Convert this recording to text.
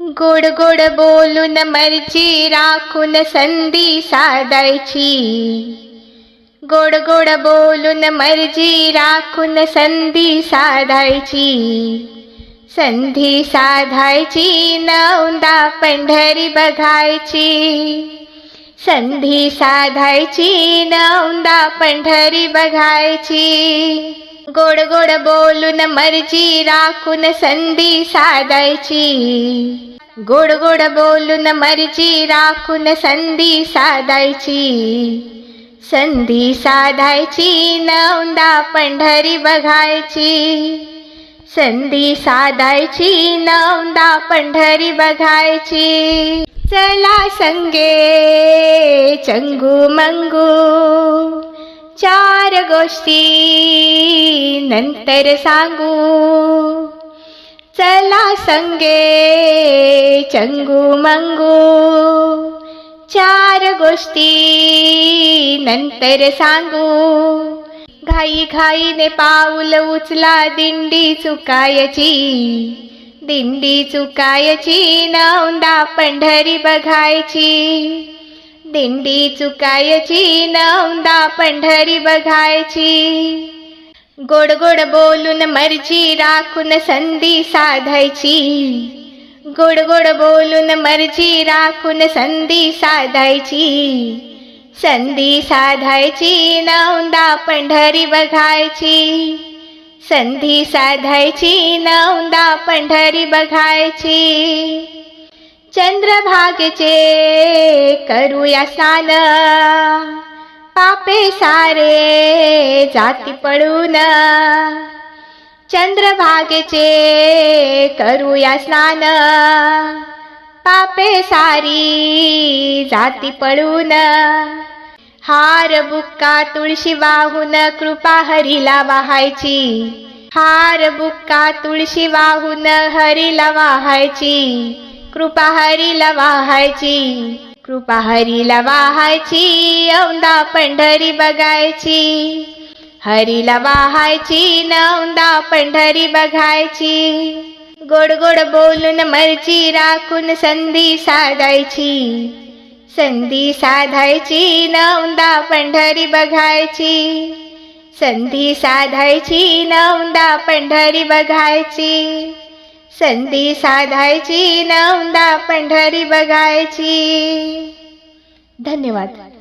गोड गोड बोलून मर्जी राखून संधी साधायची. गोड गोड बोलून मर्जी राखून संधी साधायची. संधी साधायची नवदा पंढरी बघायची. संधी साधायची नवदा पंढरी बघायची. गोड गोड बोलून मर्जी राखून संधी साधायची. गोड गोड बोलून मर्जी राखून संधी साधायची. संधी साधायची नवंदा पंढरी बघायची. संधी साधायची नवंदा पंढरी बघायची. चला संगे चंगू मंगू. चार गोष्टी नंतर सांगू. चला संगे चंगू मंगू. चार गोष्टी नंतर सांगू. घाई घाईने पाऊल उचला दिंडी चुकायची. दिंडी चुकायची नवंदा पंढरी बघायची. दिंडी चुकायची नवंदा पंढरी बघायची. गोड गोड बोलून मर्जी राखून संधी साधायची. गोड गोड बोलून मर्जी राखून संधी साधायची. संधी साधायची नवदा पंढरी बघायची. संधी साधायची नवदा पंढरी बघायची. चंद्रभागेचे करूया स्नान. सारे जाती पळून चंद्रभागेचे करूया स्नान. पापे सारी जाती पळून हार बुक्का तुळशी वाहून कृपा हरीला वाहायची. हार बुक्का तुळशी वाहून हरीला वाहायची. कृपा हरीला वाहायची. कृपा हरीला वाहायची औंदा पंढरी बघायची. हरीला वाहायची नवंदा पंढरी बघायची. गोड गोड बोलून मर्जी राखून संधी साधायची. संधी साधायची नवंदा पंढरी बघायची. संधी साधायची नवंदा पंढरी बघायची. संधी साधायची नवदा पंढरी बघायची. धन्यवाद.